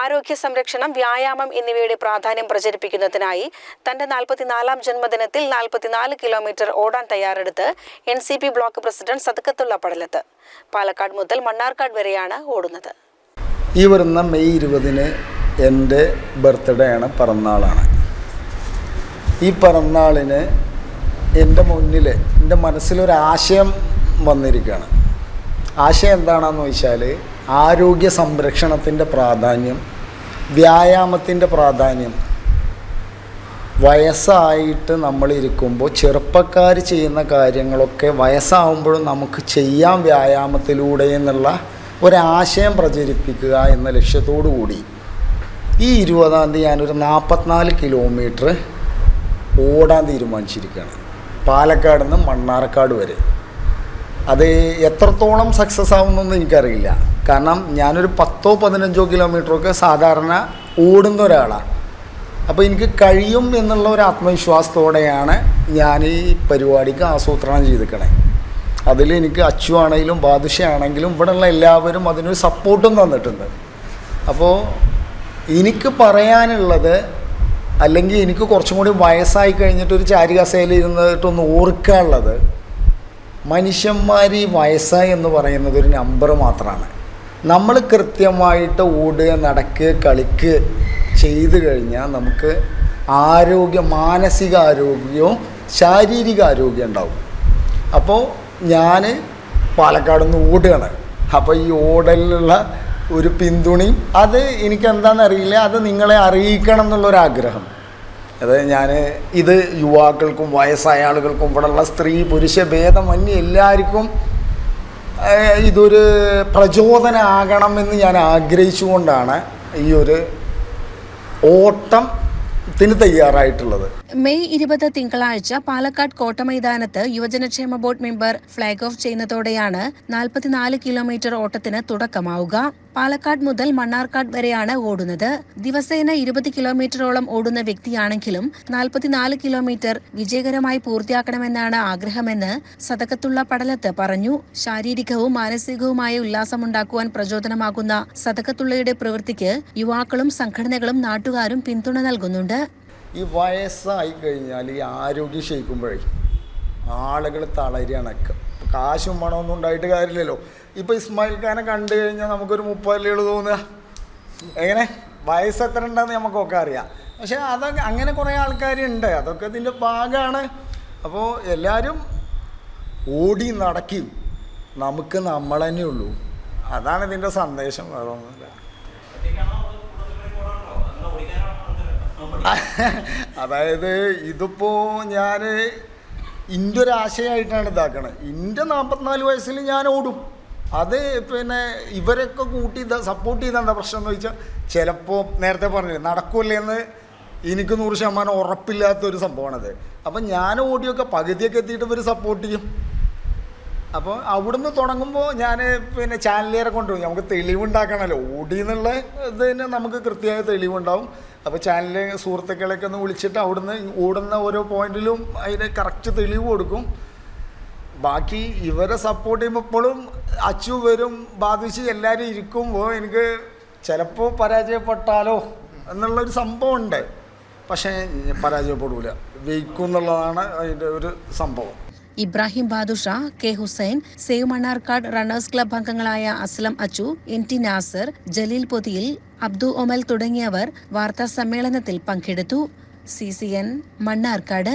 ആരോഗ്യ സംരക്ഷണം വ്യായാമം എന്നിവയുടെ പ്രാധാന്യം പ്രചരിപ്പിക്കുന്നതിനായി തന്റെ നാൽപ്പത്തിനാലാം ജന്മദിനത്തിൽ നാൽപ്പത്തിനാല് കിലോമീറ്റർ ഓടാൻ തയ്യാറെടുത്ത് N C P block president Sadakathulla Padalath. Palakkad മുതൽ മണ്ണാർക്കാട് വരെയാണ് ഓടുന്നത്. ഈ വരുന്ന മെയ് ഇരുപതിന് എന്റെ ബർത്ത്ഡേ ആണ് പിറന്നാളാണ്. ഈ പിറന്നാളിന് എന്റെ മുന്നിൽ എന്റെ മനസ്സിലൊരാശയം വന്നിരിക്കുകയാണ്. ആശയം എന്താണെന്ന് വെച്ചാൽ ആരോഗ്യ സംരക്ഷണത്തിന്റെ പ്രാധാന്യം വ്യായാമത്തിന്റെ പ്രാധാന്യം. വയസ്സായിട്ട് നമ്മൾ ഇരിക്കുമ്പോൾ ചെറുപ്പക്കാർ ചെയ്യുന്ന കാര്യങ്ങളൊക്കെ വയസ്സാവുമ്പോഴും നമുക്ക് ചെയ്യാം വ്യായാമത്തിലൂടെ എന്നുള്ള ഒരാശയം പ്രചരിപ്പിക്കുക എന്ന ലക്ഷ്യത്തോടു കൂടി. ഈ ഇരുപതാം തീയതി ഞാനൊരു നാൽപ്പത്തിനാല് കിലോമീറ്റർ ഓടാൻ തീരുമാനിച്ചിരിക്കുകയാണ്. പാലക്കാട് നിന്ന് മണ്ണാർക്കാട് വരെ. അത് എത്രത്തോളം സക്സസ് ആവുന്നൊന്നും എനിക്കറിയില്ല. കാരണം ഞാനൊരു പത്തോ പതിനഞ്ചോ കിലോമീറ്ററൊക്കെ സാധാരണ ഓടുന്ന ഒരാളാണ്. അപ്പോൾ എനിക്ക് കഴിയും എന്നുള്ള ഒരു ആത്മവിശ്വാസത്തോടെയാണ് ഞാൻ ഈ പരിപാടിക്ക് ആസൂത്രണം ചെയ്തിരിക്കണേ. അതിൽ എനിക്ക് അച്ചു ആണെങ്കിലും ബാദുഷ ആണെങ്കിലും ഇവിടെയുള്ള എല്ലാവരും അതിനൊരു സപ്പോർട്ടും തന്നിട്ടുണ്ട്. അപ്പോൾ എനിക്ക് പറയാനുള്ളത് അല്ലെങ്കിൽ എനിക്ക് കുറച്ചും കൂടി വയസ്സായി കഴിഞ്ഞിട്ട് ഒരു ചാരികസയിൽ ഇരുന്നിട്ടൊന്ന് ഓർക്കാനുള്ളത് മനുഷ്യന്മാർ ഈ വയസ്സായി എന്ന് പറയുന്നത് ഒരു നമ്പർ മാത്രമാണ് നമ്മൾ കൃത്യമായിട്ട് ഓടുക നടക്കുക കളിക്കുക ചെയ്തു കഴിഞ്ഞാൽ നമുക്ക് ആരോഗ്യ മാനസിക ആരോഗ്യവും ശാരീരിക ആരോഗ്യം ഉണ്ടാവും. അപ്പോൾ ഞാൻ പാലക്കാട് നിന്ന് ഓടുകയാണ്. അപ്പോൾ ഈ ഓടലിലുള്ള ഒരു പിന്തുണി അത് എനിക്ക് എന്താണെന്നറിയില്ല അത് നിങ്ങളെ അറിയിക്കണം എന്നുള്ളൊരാഗ്രഹം. അത് ഞാൻ ഇത് യുവാക്കൾക്കും വയസ്സായ ആളുകൾക്കും ഇവിടെയുള്ള സ്ത്രീ പുരുഷ ഭേദമന്യേ എല്ലാവർക്കും ഇതൊരു പ്രചോദനമാകണമെന്ന് ഞാൻ ആഗ്രഹിച്ചുകൊണ്ടാണ് ഈ ഒരു ഓട്ടത്തിന് തയ്യാറായിട്ടുള്ളത്. മെയ് ഇരുപത് തിങ്കളാഴ്ച പാലക്കാട് കോട്ടമൈതാനത്ത് യുവജനക്ഷേമ ബോർഡ് മെമ്പർ ഫ്ളാഗ് ഓഫ് ചെയ്യുന്നതോടെയാണ് നാൽപ്പത്തിനാല് കിലോമീറ്റർ ഓട്ടത്തിന് തുടക്കമാവുക. പാലക്കാട് മുതൽ മണ്ണാർക്കാട് വരെയാണ് ഓടുന്നത്. ദിവസേന ഇരുപത് കിലോമീറ്ററോളം ഓടുന്ന വ്യക്തിയാണെങ്കിലും നാൽപ്പത്തിനാല് കിലോമീറ്റർ വിജയകരമായി പൂർത്തിയാക്കണമെന്നാണ് ആഗ്രഹമെന്ന് സതകത്തുള്ള പടലത്ത് പറഞ്ഞു. ശാരീരികവും മാനസികവുമായ ഉല്ലാസമുണ്ടാക്കുവാൻ പ്രചോദനമാകുന്ന സതകത്തുള്ളയുടെ പ്രവൃത്തിക്ക് യുവാക്കളും സംഘടനകളും നാട്ടുകാരും പിന്തുണ നൽകുന്നുണ്ട്. ഈ വയസ്സായി കഴിഞ്ഞാൽ ഈ ആരോഗ്യം ക്ഷയിക്കുമ്പോഴേ ആളുകൾ തളരുകയാണ് ഇപ്പം കാശും പണമൊന്നും ഉണ്ടായിട്ട് കാര്യമില്ലല്ലോ. ഇപ്പോൾ ഇസ്മായിൽ ഖാനെ കണ്ടു കഴിഞ്ഞാൽ നമുക്കൊരു മുപ്പതിലേൾ തോന്നുക. എങ്ങനെ? വയസ്സ് എത്ര ഉണ്ടെന്ന് നമുക്കൊക്കെ അറിയാം. പക്ഷേ അതൊക്കെ അങ്ങനെ കുറേ ആൾക്കാരുണ്ട്. അതൊക്കെ ഇതിന്റെ ഭാഗമാണ് അപ്പോൾ എല്ലാവരും ഓടി നടക്കി. നമുക്ക് നമ്മൾ തന്നെ ഉള്ളൂ. അതാണ് ഇതിന്റെ സന്ദേശം. വേറെ ഒന്നുമില്ല അതായത് ഇതിപ്പോ ഞാൻ ഇന്റെ ഒരു ആശയമായിട്ടാണ് ഇതാക്കണത് ഇന്റെ നാൽപ്പത്തിനാല് വയസ്സിൽ ഞാൻ ഓടും. അത് പിന്നെ ഇവരൊക്കെ കൂട്ടി സപ്പോർട്ട് ചെയ്ത എന്താ പ്രശ്നം എന്ന് വെച്ചാൽ ചിലപ്പോൾ നേരത്തെ പറഞ്ഞില്ലേ നടക്കൂല്ലേ എന്ന് എനിക്ക് നൂറ് ശതമാനം ഉറപ്പില്ലാത്തൊരു സംഭവമാണത്. അപ്പം ഞാൻ ഓടിയൊക്കെ പകുതിയൊക്കെ എത്തിയിട്ട് ഇവർ സപ്പോർട്ട് ചെയ്യും. അപ്പോൾ അവിടുന്ന് തുടങ്ങുമ്പോൾ ഞാൻ പിന്നെ ചാനലുകാരെ കൊണ്ടുപോയി. നമുക്ക് തെളിവുണ്ടാക്കണമല്ലോ ഓടി എന്നുള്ള ഇതിന് നമുക്ക് കൃത്യമായ തെളിവുണ്ടാവും. അപ്പോൾ ചാനലിലെ സുഹൃത്തുക്കളെയൊക്കെ ഒന്ന് വിളിച്ചിട്ട് അവിടുന്ന് ഓടുന്ന ഓരോ പോയിന്റിലും അതിന് കറക്റ്റ് തെളിവ് കൊടുക്കും. ബാക്കി ഇവരെ സപ്പോർട്ട് ചെയ്യുമ്പോൾ ഇപ്പോഴും അച്ചു വരും ബാധിച്ച് എല്ലാവരും ഇരിക്കുമ്പോൾ എനിക്ക് ചിലപ്പോൾ പരാജയപ്പെട്ടാലോ എന്നുള്ളൊരു സംഭവമുണ്ട്. പക്ഷേ പരാജയപ്പെടൂല. ജയിക്കും എന്നുള്ളതാണ് അതിന്റെ ഒരു സംഭവം. Ibrahim Badusha K Hussain save Mannarkkad runners club അംഗങ്ങളായ അസ്ലം അച്ചു എൻ ടി നാസർ ജലീൽ പൊതിയിൽ അബ്ദു ഒമൽ തുടങ്ങിയവർ വാർത്താ സമ്മേളനത്തിൽ പങ്കെടുത്തു. C C N Mannarkkad